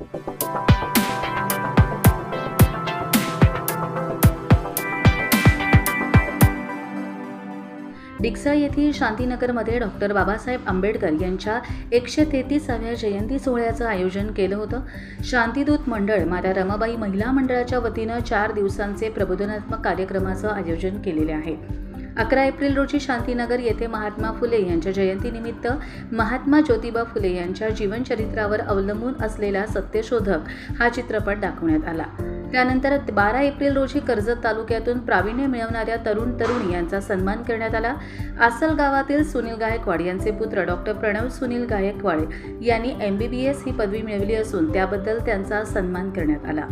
डिक्सा येथील शांतीनगरमध्ये डॉक्टर बाबासाहेब आंबेडकर यांच्या एकशे तेहतीसाव्या जयंती सोहळ्याचं आयोजन केलं होतं. शांतिदूत मंडळ माता रमाबाई महिला मंडळाच्या वतीनं चार दिवसांचे प्रबोधनात्मक कार्यक्रमाचं आयोजन केलेले आहे. अकरा एप्रिल रोजी शांतीनगर येथे महात्मा फुले यांच्या जयंतीनिमित्त महात्मा ज्योतिबा फुले यांच्या जीवनचरित्रावर अवलंबून असलेला सत्यशोधक हा चित्रपट दाखवण्यात आला. त्यानंतर बारा एप्रिल रोजी कर्जत तालुक्यातून प्रावीण्य मिळवणाऱ्या तरुण तरुणी यांचा सन्मान करण्यात आला. आसल गावातील सुनील गायकवाड यांचे पुत्र डॉक्टर प्रणव सुनील गायकवाड यांनी एम बी बी एस ही पदवी मिळवली असून त्याबद्दल त्यांचा सन्मान करण्यात आला.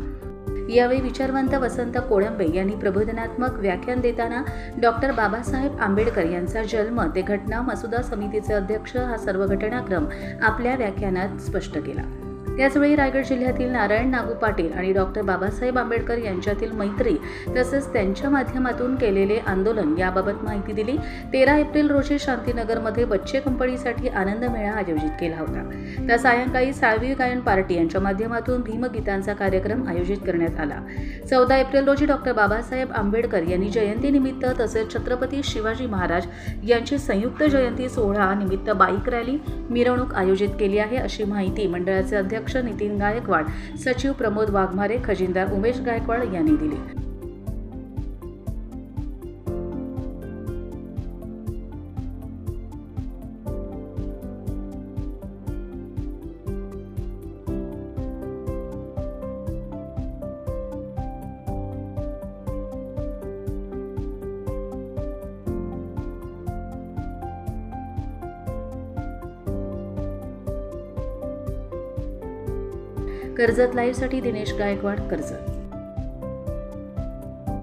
यावेळी विचारवंत वसंत कोळंबे यांनी प्रबोधनात्मक व्याख्यान देताना डॉक्टर बाबासाहेब आंबेडकर यांचा जन्म ते घटना मसुदा समितीचे अध्यक्ष हा सर्व घटनाक्रम आपल्या व्याख्यानात स्पष्ट केला. त्याचवेळी रायगड जिल्ह्यातील नारायण नागू पाटील आणि डॉक्टर बाबासाहेब आंबेडकर यांच्यातील मैत्री तसेच त्यांच्या माध्यमातून केलेले आंदोलन याबाबत माहिती दिली. तेरा एप्रिल रोजी शांतीनगरमध्ये बच्चे कंपनीसाठी आनंद मेळा आयोजित केला होता. त्या सायंकाळी साळवी गायन पार्टी यांच्या माध्यमातून भीमगीतांचा कार्यक्रम आयोजित करण्यात आला. चौदा एप्रिल रोजी डॉक्टर बाबासाहेब आंबेडकर यांनी जयंतीनिमित्त तसेच छत्रपती शिवाजी महाराज यांची संयुक्त जयंती सोहळा निमित्त बाईक रॅली मिरवणूक आयोजित केली आहे अशी माहिती मंडळाचे अध्यक्ष अध्यक्ष नितीन गायकवाड सचिव प्रमोद वाघमारे खजिनदार उमेश गायकवाड यांनी दिली. कर्जत लाईव्हसाठी दिनेश गायकवाड कर्जत.